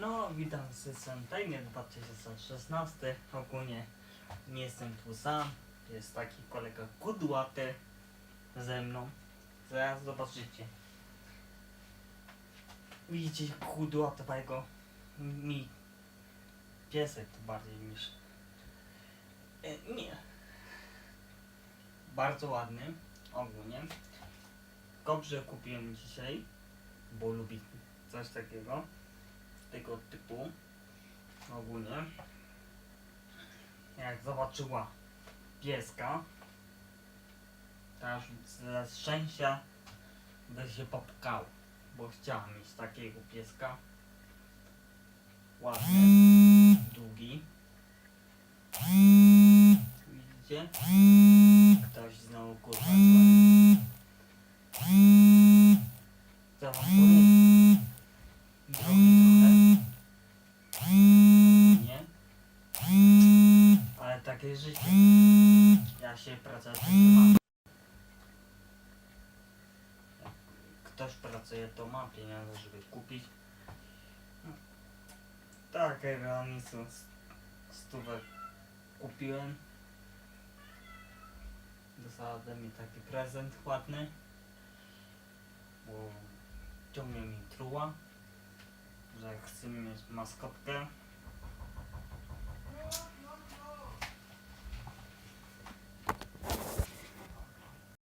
No, witam z system Timer 2016. Ogólnie nie jestem tu sam. Jest taki kolega kudłaty ze mną. Zaraz zobaczycie. Widzicie kudłatego mi piesek to bardziej niż e, nie. Bardzo ładny ogólnie. Dobrze kupiłem dzisiaj, bo lubi coś takiego tego typu ogólnie. Jak zobaczyła pieska aż ze szczęścia by się popkał bo chciała mieć takiego pieska. Ładny długi. Widzicie? Ktoś znowu kurwa dzwoni wam takie życie. Ja się pracuję tak mam. Jak ktoś pracuje, to ma pieniądze, żeby kupić. Takiego anisu stówek kupiłem. Dostała ode mnie taki prezent ładny. Bo ciągnie mi truła że chcę mieć maskotkę